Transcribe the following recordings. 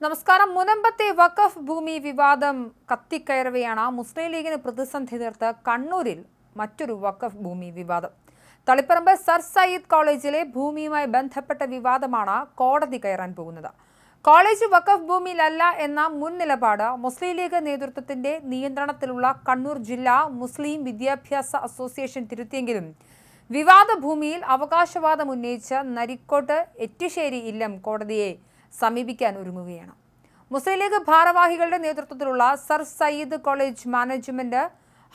നമസ്കാരം. മുനമ്പത്തെ വഖഫ് ഭൂമി വിവാദം കത്തിക്കയറവെയാണ് മുസ്ലിം ലീഗിന് പ്രതിസന്ധി തീർത്ത് കണ്ണൂരിൽ മറ്റൊരു വഖഫ് ഭൂമി വിവാദം. തളിപ്പറമ്പ് സർ സയ്യിദ് കോളേജിലെ ഭൂമിയുമായി ബന്ധപ്പെട്ട വിവാദമാണ് കോടതി കയറാൻ പോകുന്നത്. കോളേജ് വഖഫ് ഭൂമിയിലല്ല എന്ന മുൻ നിലപാട് മുസ്ലിം ലീഗ് നേതൃത്വത്തിന്റെ നിയന്ത്രണത്തിലുള്ള കണ്ണൂർ ജില്ലാ മുസ്ലിം വിദ്യാഭ്യാസ അസോസിയേഷൻ തിരുത്തിയെങ്കിലും വിവാദ ഭൂമിയിൽ അവകാശവാദം ഉന്നയിച്ച് നരിക്കോട്ട് എറ്റുശ്ശേരി ഇല്ലം കോടതിയെ സമീപിക്കാൻ ഒരുങ്ങുകയാണ്. മുസ്ലിം ലീഗ് ഭാരവാഹികളുടെ നേതൃത്വത്തിലുള്ള സർ സയ്യിദ് കോളേജ് മാനേജ്മെന്റ്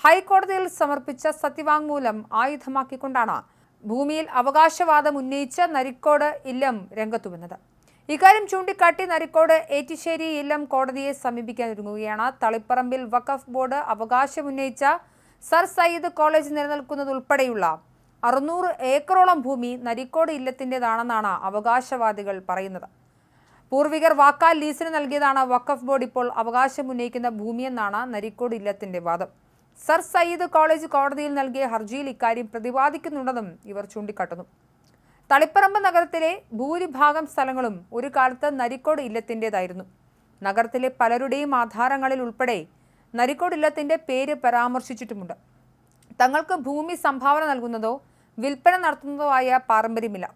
ഹൈക്കോടതിയിൽ സമർപ്പിച്ച സത്യവാങ്മൂലം ആയുധമാക്കിക്കൊണ്ടാണ് ഭൂമിയിൽ അവകാശവാദം ഉന്നയിച്ച നരിക്കോട് ഇല്ലം രംഗത്തു വന്നത് ഇക്കാര്യം ചൂണ്ടിക്കാട്ടി നരിക്കോട് ഏറ്റിശ്ശേരി ഇല്ലം കോടതിയെ സമീപിക്കാൻ ഒരുങ്ങുകയാണ്. തളിപ്പറമ്പിൽ വഖഫ് ബോർഡ് അവകാശമുന്നയിച്ച സർ സയ്യിദ് കോളേജ് നിലനിൽക്കുന്നതുൾപ്പെടെയുള്ള അറുന്നൂറ് ഏക്കറോളം ഭൂമി നരിക്കോട് ഇല്ലത്തിന്റെതാണെന്നാണ് അവകാശവാദികൾ പറയുന്നത്. പൂർവികർ വാക്കാൽ ലീസിന് നൽകിയതാണ് വഖഫ് ബോർഡ് ഇപ്പോൾ അവകാശം ഉന്നയിക്കുന്ന ഭൂമിയെന്നാണ് നരിക്കോട് ഇല്ലത്തിന്റെ വാദം. സർ സയ്യിദ് കോളേജ് കോടതിയിൽ നൽകിയ ഹർജിയിൽ ഇക്കാര്യം പ്രതിപാദിക്കുന്നുണ്ടെന്നും ഇവർ ചൂണ്ടിക്കാട്ടുന്നു. തളിപ്പറമ്പ് നഗരത്തിലെ ഭൂരിഭാഗം സ്ഥലങ്ങളും ഒരു കാലത്ത് നരിക്കോട് ഇല്ലത്തിന്റെതായിരുന്നു. നഗരത്തിലെ പലരുടെയും ആധാരങ്ങളിൽ ഉൾപ്പെടെ നരിക്കോട് ഇല്ലത്തിന്റെ പേര് പരാമർശിച്ചിട്ടുമുണ്ട്. തങ്ങൾക്ക് ഭൂമി സംഭാവന നൽകുന്നതോ വിൽപ്പന നടത്തുന്നതോ ആയ പാരമ്പര്യമില്ല.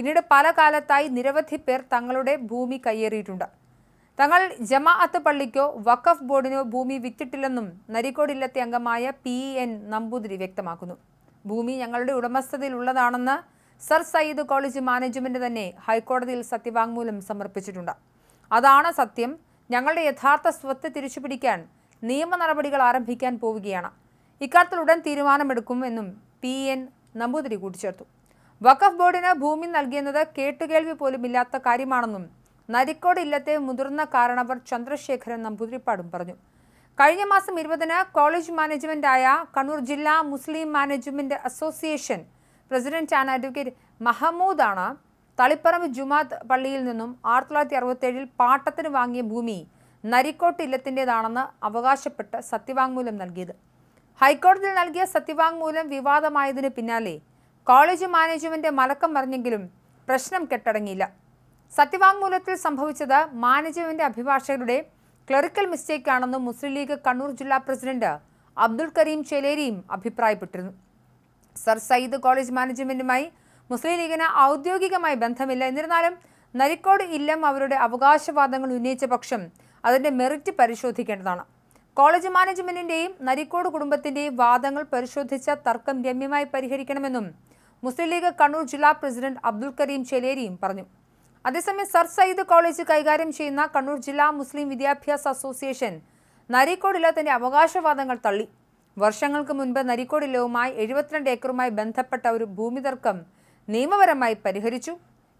പിന്നീട് പല കാലത്തായി നിരവധി പേർ തങ്ങളുടെ ഭൂമി കയ്യേറിയിട്ടുണ്ട്. തങ്ങൾ ജമാഅത്ത് പള്ളിക്കോ വഖഫ് ബോർഡിനോ ഭൂമി വിറ്റിട്ടില്ലെന്നും നരിക്കോട് ഇല്ലത്തെ അംഗമായ പി എൻ നമ്പൂതിരി വ്യക്തമാക്കുന്നു. ഭൂമി ഞങ്ങളുടെ ഉടമസ്ഥതയിലുള്ളതാണെന്ന് സർ സയ്യിദ് കോളേജ് മാനേജ്മെന്റ് തന്നെ ഹൈക്കോടതിയിൽ സത്യവാങ്മൂലം സമർപ്പിച്ചിട്ടുണ്ട്. അതാണ് സത്യം. ഞങ്ങളുടെ യഥാർത്ഥ സ്വത്ത് തിരിച്ചുപിടിക്കാൻ നിയമ നടപടികൾ ആരംഭിക്കാൻ പോവുകയാണ്. ഇക്കാര്യത്തിൽ ഉടൻ തീരുമാനമെടുക്കും എന്നും പി എൻ നമ്പൂതിരി കൂട്ടിച്ചേർത്തു. വഖഫ് ബോർഡിന് ഭൂമി നൽകിയെന്നത് കേട്ടുകേൾവി പോലും ഇല്ലാത്ത കാര്യമാണെന്നും നരിക്കോട് ഇല്ലത്തെ മുതിർന്ന കാരണവർ ചന്ദ്രശേഖരൻ നമ്പൂതിരിപ്പാടും പറഞ്ഞു. കഴിഞ്ഞ മാസം ഇരുപതിന് കോളേജ് മാനേജ്മെന്റായ കണ്ണൂർ ജില്ലാ Muslim management association president and advocate മഹമ്മൂദാണ് Taliparamba ജുമാത്ത് പള്ളിയിൽ നിന്നും ആയിരത്തി തൊള്ളായിരത്തി അറുപത്തേഴിൽ പാട്ടത്തിന് വാങ്ങിയ ഭൂമി നരിക്കോട്ട് ഇല്ലത്തിന്റെതാണെന്ന് അവകാശപ്പെട്ട് സത്യവാങ്മൂലം നൽകിയത്. ഹൈക്കോടതിയിൽ നൽകിയ സത്യവാങ്മൂലം വിവാദമായതിന് പിന്നാലെ കോളേജ് മാനേജ്മെന്റ് മലക്കം മറിഞ്ഞെങ്കിലും പ്രശ്നം കെട്ടടങ്ങിയില്ല. സത്യവാങ്മൂലത്തിൽ സംഭവിച്ചത് മാനേജ്മെന്റ് അഭിഭാഷകരുടെ ക്ലറിക്കൽ മിസ്റ്റേക്ക് ആണെന്ന് മുസ്ലിം ലീഗ് കണ്ണൂർ ജില്ലാ പ്രസിഡന്റ് അബ്ദുൾ കരീം ചേലേരിയും അഭിപ്രായപ്പെട്ടിരുന്നു. സർ സയ്യിദ് കോളേജ് മാനേജ്മെന്റുമായി മുസ്ലിം ലീഗിന് ഔദ്യോഗികമായി ബന്ധമില്ല. എന്നിരുന്നാലും നരിക്കോട് ഇല്ലം അവരുടെ അവകാശവാദങ്ങൾ ഉന്നയിച്ച പക്ഷം അതിന്റെ മെറിറ്റ് പരിശോധിക്കേണ്ടതാണ്. കോളേജ് മാനേജ്മെന്റിന്റെയും നരിക്കോട് കുടുംബത്തിന്റെയും വാദങ്ങൾ പരിശോധിച്ച തർക്കം രമ്യമായി പരിഹരിക്കണമെന്നും മുസ്ലിം ലീഗ് കണ്ണൂർ ജില്ലാ പ്രസിഡന്റ് അബ്ദുൽ കരീം ചെലേരിയും പറഞ്ഞു. അതേസമയം സർ സയ്യിദ് കോളേജ് കൈകാര്യം ചെയ്യുന്ന കണ്ണൂർ ജില്ലാ മുസ്ലിം വിദ്യാഭ്യാസ അസോസിയേഷൻ നരിക്കോടില്ല തന്റെ അവകാശവാദങ്ങൾ തള്ളി. വർഷങ്ങൾക്ക് മുൻപ് നരിക്കോടില്ലവുമായി എഴുപത്തിരണ്ട് ഏക്കറുമായി ബന്ധപ്പെട്ട ഒരു ഭൂമി തർക്കം നിയമപരമായി പരിഹരിച്ചു.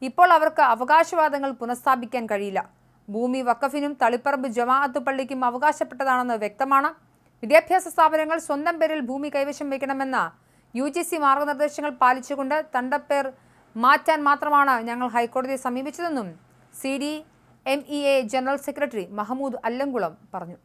ഇപ്പോൾ അവർക്ക് അവകാശവാദങ്ങൾ പുനഃസ്ഥാപിക്കാൻ കഴിയില്ല. ഭൂമി വക്കഫിനും തളിപ്പറമ്പ് ജമാഅത്ത് പള്ളിക്കും അവകാശപ്പെട്ടതാണെന്ന് വ്യക്തമാണ്. വിദ്യാഭ്യാസ സ്ഥാപനങ്ങൾ സ്വന്തം പേരിൽ ഭൂമി കൈവശം വയ്ക്കണമെന്ന യു ജി സി മാർഗനിർദ്ദേശങ്ങൾ പാലിച്ചുകൊണ്ട് തണ്ടപ്പേർ മാറ്റാൻ മാത്രമാണ് ഞങ്ങൾ ഹൈക്കോടതിയെ സമീപിച്ചതെന്നും C D M E A general secretary Mahmood Allamkulam പറഞ്ഞു.